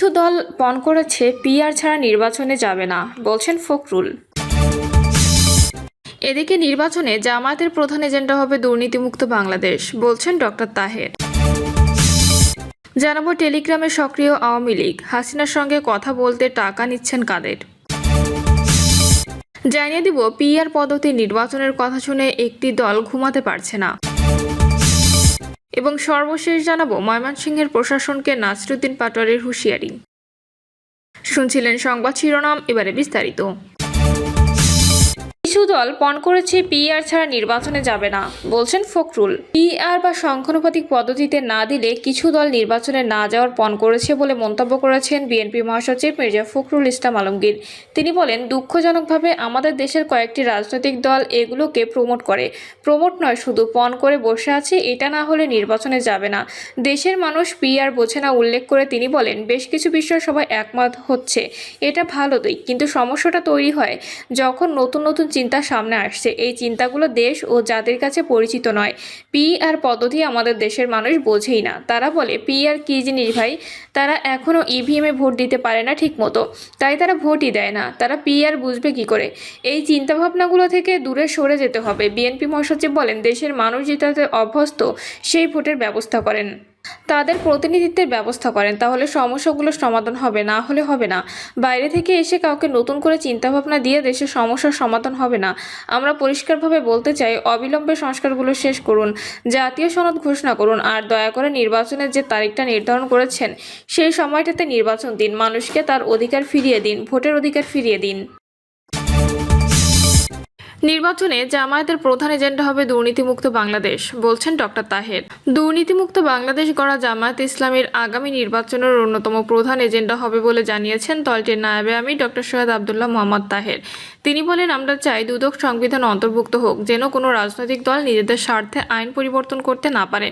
কিছু দল পণ করেছে, পিআর ছাড়া নির্বাচনে যাবে না, বলছেন ফখরুল। এদিকে নির্বাচনে জামায়াতের প্রধান এজেন্ডা হবে দুর্নীতিমুক্ত বাংলাদেশ, বলছেন ডক্টর তাহের। জানাব টেলিগ্রামে সক্রিয় আওয়ামী লীগ, হাসিনার সঙ্গে কথা বলতে টাকা নিচ্ছেন কাদের? জানিয়ে দিব, পিআর পদ্ধতি নির্বাচনের কথা শুনে একটি দল ঘুমাতে পারছে না। এবং সর্বশেষ জানাব ময়মনসিংহের প্রশাসনকে নাসরুদ্দিন পাটোয়ারির হুঁশিয়ারি। শুনছিলেন সংবাদ শিরোনাম এবারে বিস্তারিত। কিছু দল পণ করেছে পিআর ছাড়া নির্বাচনে যাবে না, বলছেন ফখরুল। পিআর বা সংখ্যানুপাতিক পদ্ধতিতে না দিলে কিছু দল নির্বাচনে না যাওয়ার পণ করেছে বলে মন্তব্য করেছেন বিএনপি মহাসচিব মির্জা ফখরুল ইসলাম আলমগীর। তিনি বলেন, দুঃখজনকভাবে আমাদের দেশের কয়েকটি রাজনৈতিক দল এগুলোকে প্রমোট করে। প্রমোট নয়, শুধু পণ করে বসে আছে, এটা না হলে নির্বাচনে যাবে না। দেশের মানুষ পিআর বোঝে না, উল্লেখ করে তিনি বলেন, বেশ কিছু বিষয়ে সবাই একমত হচ্ছে, এটা ভালো দিক, কিন্তু সমস্যাটা তৈরি হয় যখন নতুন নতুন চিন্তা সামনে আসছে। এই চিন্তাগুলো দেশ ও জাতির কাছে পরিচিত নয়। পি আর পদ্ধতি আমাদের দেশের মানুষ বোঝেই না। তারা বলে, পি আর কী জিনিস ভাই? তারা এখনও ইভিএমে ভোট দিতে পারে না ঠিক মতো তাই তারা ভোটই দেয় না। তারা পি আর বুঝবে কি করে? এই চিন্তাভাবনাগুলো থেকে দূরে সরে যেতে হবে। বিএনপি মহাসচিব বলেন, দেশের মানুষ যেটাতে অভ্যস্ত, সেই ভোটের ব্যবস্থা করেন। তাদের প্রতিনিধিত্বের ব্যবস্থা করেন। তাহলে সমস্যাগুলোর সমাধান হবে, না হলে হবে না। বাইরে থেকে এসে কাউকে নতুন করে চিন্তাভাবনা দিয়ে দেশের সমস্যার সমাধান হবে না। আমরা পরিষ্কারভাবে বলতে চাই, অবিলম্বে সংস্কারগুলো শেষ করুন। জাতীয় সনদ ঘোষণা করুন। আর দয়া করে নির্বাচনের যে তারিখটা নির্ধারণ করেছেন, সেই সময়টাতে নির্বাচন দিন। মানুষকে তার অধিকার ফিরিয়ে দিন, ভোটের অধিকার ফিরিয়ে দিন। নির্বাচনে জামায়াতের প্রধান এজেন্ডা হবে দুর্নীতিমুক্ত বাংলাদেশ, বলছেন ডক্টর তাহের। দুর্নীতিমুক্ত বাংলাদেশ গড়া জামায়াত ইসলামের আগামী নির্বাচনের অন্যতম প্রধান এজেন্ডা হবে বলে জানিয়েছেন দলটির নায়েবে আমি ডক্টর সৈয়দ আবদুল্লাহ মোহাম্মদ তাহের। তিনি বলেন, আমরা চাই দুদক সংবিধান অন্তর্ভুক্ত হোক, যেন কোনো রাজনৈতিক দল নিজেদের স্বার্থে আইন পরিবর্তন করতে না পারে।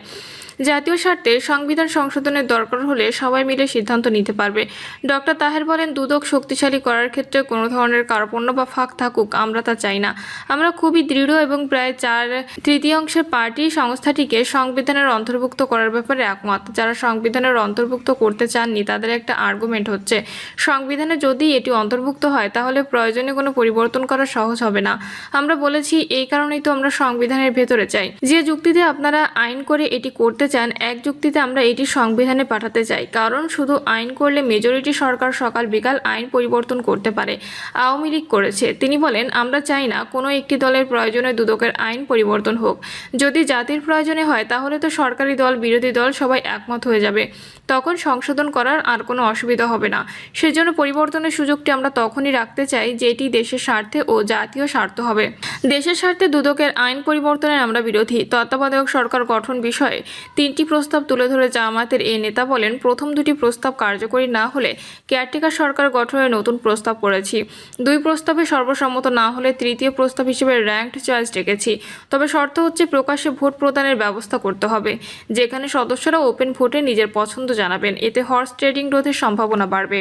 জাতীয় স্বার্থে সংবিধান সংশোধনের দরকার হলে সবাই মিলে সিদ্ধান্ত নিতে পারবে। ডক্টর তাহের বলেন, দুদক শক্তিশালী করার ক্ষেত্রে কোনো ধরনের কার্পণ্য বা ফাঁক থাকুক, আমরা তা চাই না। আমরা খুবই দৃঢ় এবং প্রায় চার তৃতীয়াংশের পার্টি সংস্থাটিকে সংবিধানের অন্তর্ভুক্ত করার ব্যাপারে একমত। যারা সংবিধানের অন্তর্ভুক্ত করতে চাননি, তাদের একটা আর্গুমেন্ট হচ্ছে, সংবিধানে যদি এটি অন্তর্ভুক্ত হয়, তাহলে প্রয়োজনে কোনো পরিবর্তন করা সহজ হবে না। আমরা বলেছি, এই কারণেই তো আমরা সংবিধানের ভেতরে চাই। যে যুক্তিতে আপনারা আইন করে এটি করতে চান, এক যুক্তিতে আমরা এটি সংবিধানে পাঠাতে চাই। কারণ শুধু আইন করলে মেজরিটি সরকার সকাল বিকাল আইন পরিবর্তন করতে পারে। আওয়ামী লীগ করেছে। তিনি বলেন, আমরা চাই না কোনো একটি দলের প্রয়োজনে দুদকের আইন পরিবর্তন হোক। যদি জাতির প্রয়োজনে হয়, তাহলে তো সরকারি দল, বিরোধী দল সবাই একমত হয়ে যাবে। তখন সংশোধন করার আর কোনো অসুবিধা হবে না। সেজন্য পরিবর্তনের সুযোগটি আমরা তখনই রাখতে চাই, যেটি দেশের স্বার্থে ও জাতীয় স্বার্থ হবে। দেশের স্বার্থে দুদকের আইন পরিবর্তনের আমরা বিরোধী। তত্ত্বাবধায়ক সরকার গঠন বিষয়ে তিনটি প্রস্তাব তুলে ধরে জামায়াতের এই নেতা বলেন, প্রথম দুটি প্রস্তাব কার্যকরী না হলে কেয়ারটেকার সরকার গঠনের নতুন প্রস্তাব করেছি। দুই প্রস্তাবে সর্বসম্মত না হলে তৃতীয় প্রস্তাব হিসেবে র্যাঙ্কড চয়েস ডেকেছি। তবে শর্ত হচ্ছে প্রকাশ্যে ভোট প্রদানের ব্যবস্থা করতে হবে। যেখানে সদস্যরা ওপেন ভোটে নিজের পছন্দ জানাবেন। এতে হর্স ট্রেডিং রোধের সম্ভাবনা বাড়বে।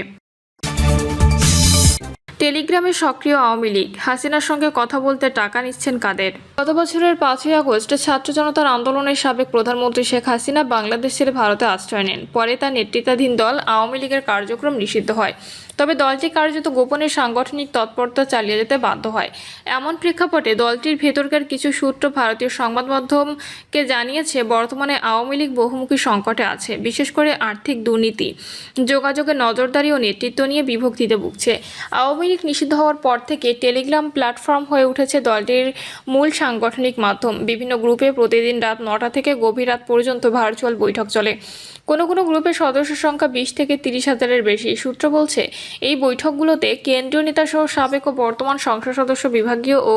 টেলিগ্রামে সক্রিয় আওয়ামী লীগ। হাসিনার সঙ্গে কথা বলতে টাকা নিচ্ছেন কাদের? গত বছরের পাঁচই আগস্ট ছাত্র জনতার আন্দোলনের সাবেক প্রধানমন্ত্রী শেখ হাসিনা বাংলাদেশ ছেড়ে ভারতে আশ্রয় নেন। পরে তার নেতৃত্বাধীন দল আওয়ামী লীগের কার্যক্রম নিষিদ্ধ হয়। তবে দলটি কার্যত গোপনে সাংগঠনিক তৎপরতা চালিয়ে যেতে বাধ্য হয়। এমন প্রেক্ষাপটে দলটির ভেতরকার কিছু সূত্র ভারতীয় সংবাদ মাধ্যমকে জানিয়েছে, বর্তমানে আওয়ামী লীগ বহুমুখী সংকটে আছে, বিশেষ করে আর্থিক দুর্নীতি। যোগাযোগের নজরদারি ও নেতৃত্ব নিয়ে বিভক্তিতে ভুগছে। আওয়ামী লীগ নিষিদ্ধ হওয়ার পর থেকে টেলিগ্রাম প্ল্যাটফর্ম হয়ে উঠেছে দলটির মূল সাংগঠনিক মাধ্যম। বিভিন্ন গ্রুপে প্রতিদিন রাত নটা থেকে গভীর রাত পর্যন্ত ভার্চুয়াল বৈঠক চলে। কোনো কোনো গ্রুপের সদস্য সংখ্যা বিশ থেকে তিরিশ হাজারের বেশি। সূত্র বলছে এই বৈঠকগুলোতে কেন্দ্রীয় নেতাসহ সাবেক ও বর্তমান সংসদ সদস্য বিভাগীয় ও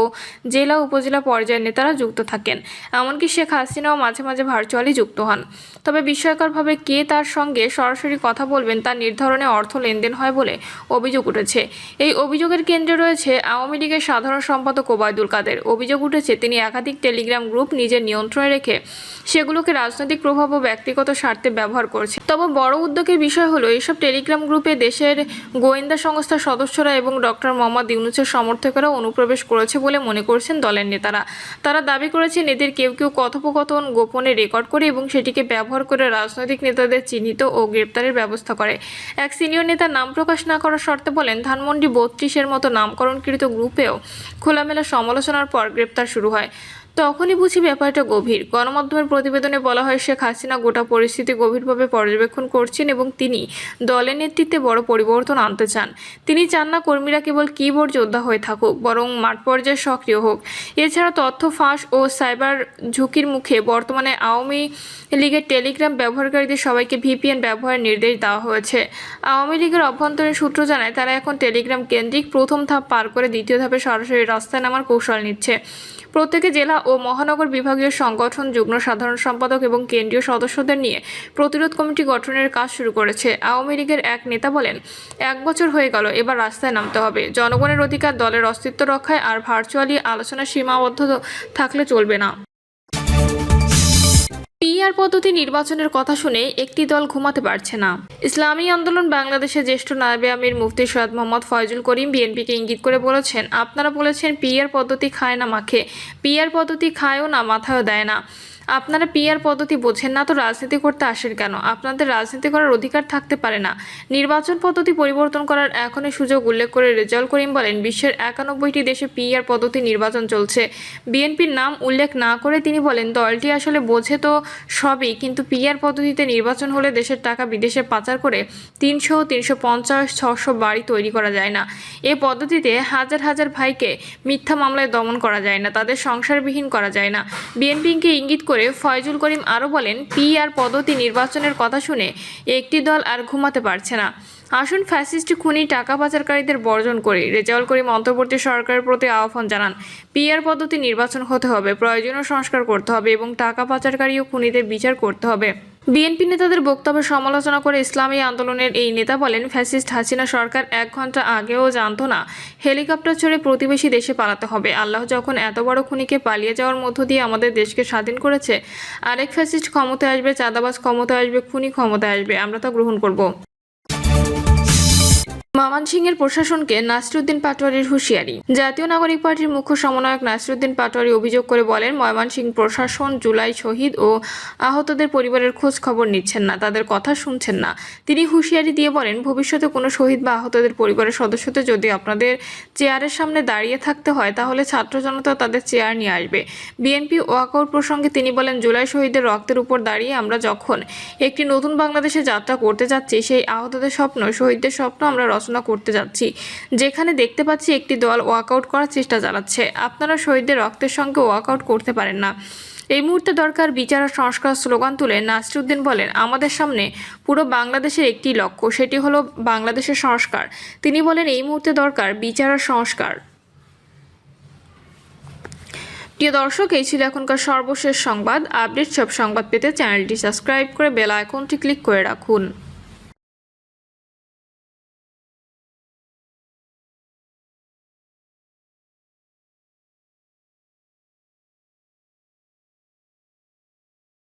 জেলা উপজেলা পর্যায়ের নেতারা যুক্ত থাকেন। এমনকি শেখ হাসিনাও মাঝে মাঝে ভার্চুয়ালি যুক্ত হন। তবে বিস্ময়করভাবে কে তার সঙ্গে সরাসরি কথা বলবেন তার নির্ধারণে অর্থ লেনদেন হয় বলে অভিযোগ উঠেছে। এই অভিযোগের কেন্দ্রে রয়েছে আওয়ামী লীগের সাধারণ সম্পাদক ওবায়দুল কাদের। অভিযোগ উঠেছে, তিনি একাধিক টেলিগ্রাম গ্রুপ নিজের নিয়ন্ত্রণে রেখে সেগুলোকে রাজনৈতিক প্রভাব ও ব্যক্তিগত স্বার্থে ব্যবহার করছে তবে বড় উদ্যোগের বিষয় হলো, এইসব টেলিগ্রাম গ্রুপে দেশের গোয়েন্দা সংস্থার সদস্যরা এবং ডক্টর মোহাম্মদ ইউনুসের সমর্থকেরা অনুপ্রবেশ করেছে বলে মনে করছেন দলের নেতারা। তারা দাবি করেছেন, এদের কেউ কেউ কথোপকথন গোপনে রেকর্ড করে এবং সেটিকে ব্যবহার করে রাজনৈতিক নেতাদের চিহ্নিত ও গ্রেপ্তারের ব্যবস্থা করে। এক সিনিয়র নেতা নাম প্রকাশ না করার শর্তে বলেন, ধানমন্ডি বত্রিশের মতো নামকরণকৃত গ্রুপেও খোলামেলা সমালোচনার পর গ্রেপ্তার শুরু হয়। তখনই বুঝি ব্যাপারটা গভীর। গণমাধ্যমের প্রতিবেদনে বলা হয়, শেখ হাসিনা গোটা পরিস্থিতি গভীরভাবে পর্যবেক্ষণ করছেন এবং তিনি দলের নেতৃত্বে বড় পরিবর্তন আনতে চান। তিনি চান না কর্মীরা কেবল কিবোর্ড যোদ্ধা হয়ে থাকুক, বরং মাঠ পর্যায়ে সক্রিয় হোক। এছাড়া তথ্য ফাঁস ও সাইবার ঝুঁকির মুখে বর্তমানে আওয়ামী লীগের টেলিগ্রাম ব্যবহারকারীদের সবাইকে ভিপিএন ব্যবহারের নির্দেশ দেওয়া হয়েছে। আওয়ামী লীগের অভ্যন্তরীণ সূত্র জানায়, তারা এখন টেলিগ্রাম কেন্দ্রিক প্রথম ধাপ পার করে দ্বিতীয় ধাপে সরাসরি রাস্তায় নামার কৌশল নিচ্ছে। প্রত্যেকে জেলা ও মহানগর বিভাগীয় সংগঠন, যুগ্ম সাধারণ সম্পাদক এবং কেন্দ্রীয় সদস্যদের নিয়ে প্রতিরোধ কমিটি গঠনের কাজ শুরু করেছে। আওয়ামী লীগের এক নেতা বলেন, এক বছর হয়ে গেল, এবার রাস্তায় নামতে হবে। জনগণের অধিকার, দলের অস্তিত্ব রক্ষায় আর ভার্চুয়ালি আলোচনা সীমাবদ্ধ থাকলে চলবে না। পিআর পদ্ধতি নির্বাচনের কথা শুনে একটি দল ঘুমাতে পারছে না। ইসলামী আন্দোলন বাংলাদেশের জ্যেষ্ঠ নায়বে আমির মুফতি সৈয়দ মোহাম্মদ ফয়জুল করিম বিএনপিকে ইঙ্গিত করে বলেছেন, আপনারা বলেছেন পিআর পদ্ধতি খায় না মাখে। পিআর পদ্ধতি খায়ও না, মাথায়ও দেয় না। আপনারা পিআর পদ্ধতি বোঝেন না, তো রাজনীতি করতে আসেন কেন? আপনাদের রাজনীতি করার অধিকার থাকতে পারে না। নির্বাচন পদ্ধতি পরিবর্তন করার এখনই সুযোগ উল্লেখ করে রেজাউল করিম বলেন, বিশ্বের একানব্বইটি দেশে পিআর পদ্ধতি নির্বাচন চলছে। বিএনপির নাম উল্লেখ না করে তিনি বলেন, দলটি আসলে বোঝে তো সবই, কিন্তু পিআর পদ্ধতিতে নির্বাচন হলে দেশের টাকা বিদেশে পাচার করে তিনশো তিনশো পঞ্চাশ, ছশো বাড়ি তৈরি করা যায় না। এ পদ্ধতিতে হাজার হাজার ভাইকে মিথ্যা মামলায় দমন করা যায় না, তাদের সংসারবিহীন করা যায় না। বিএনপিকে ইঙ্গিত করে ফয়জুল করিম আরও বলেন, পিআর পদ্ধতি নির্বাচনের কথা শুনে একটি দল আর ঘুমাতে পারছে না। আসুন ফ্যাসিস্ট খুনি টাকা পাচারকারীদের বর্জন করি। রেজাউল করিম অন্তর্বর্তী সরকারের প্রতি আহ্বান জানান, পিআর পদ্ধতি নির্বাচন হতে হবে, প্রয়োজনীয় সংস্কার করতে হবে এবং টাকা পাচারকারী ও খুনিদের বিচার করতে হবে। বিএনপি নেতাদের বক্তব্য সমালোচনা করে ইসলামী আন্দোলনের এই নেতা বলেন, ফ্যাসিস্ট হাসিনা সরকার এক ঘণ্টা আগেও জানত না, হেলিকপ্টার ছেড়ে প্রতিবেশী দেশে পালাতে হবে। আল্লাহ যখন এত বড় খুনিকে পালিয়ে যাওয়ার মধ্য দিয়ে আমাদের দেশকে স্বাধীন করেছে, আরেক ফ্যাসিস্ট ক্ষমতায় আসবে, চাঁদাবাজ ক্ষমতায় আসবে, খুনি ক্ষমতায় আসবে, আমরা তা গ্রহণ করব। ময়মনসিংহের প্রশাসনকে নাসরুদ্দিন পাটোয়ারির হুঁশিয়ারি। জাতীয় নাগরিক পার্টির মুখ্য সমন্বয়ক নাসরুদ্দিন পাটোয়ারি অভিযোগ করে বলেন, ময়মনসিংহ প্রশাসন জুলাই শহীদ ও আহতদের পরিবারের খোঁজ খবর নিচ্ছেন না, তাদের কথা শুনছেন না। তিনি হুঁশিয়ারি দিয়ে বলেন, ভবিষ্যতে কোনো শহীদ বা আহতদের পরিবারের সদস্যদের যদি আপনাদের চেয়ারের সামনে দাঁড়িয়ে থাকতে হয়, তাহলে ছাত্র জনতা তাদের চেয়ার নিয়ে আসবে। বিএনপি ওয়াকআউট প্রসঙ্গে তিনি বলেন, জুলাই শহীদের রক্তের উপর দাঁড়িয়ে আমরা যখন একটি নতুন বাংলাদেশে যাত্রা করতে যাচ্ছি, সেই আহতদের স্বপ্ন, শহীদদের স্বপ্ন আমরা রচনা করতে যাচ্ছি। যেখানে দেখতে পাচ্ছি একটি দল ওয়াকআউট করার চেষ্টা চালাচ্ছে। আপনারা শহীদদের রক্তের সঙ্গে ওয়াকআউট করতে পারেন না। এই মুহূর্তে দরকার বিচার আর সংস্কার স্লোগান তুলে নাসরুদ্দিন বলেন, আমাদের সামনে পুরো বাংলাদেশের একটি লক্ষ্য, সেটি হলো বাংলাদেশের সংস্কার। তিনি বলেন, এই মুহূর্তে দরকার বিচার আর সংস্কার। প্রিয় দর্শক, এই ছিল এখনকার সর্বশেষ সংবাদ। আপডেট সব সংবাদ পেতে চ্যানেলটি সাবস্ক্রাইব করে বেল আইকনটি ক্লিক করে রাখুন।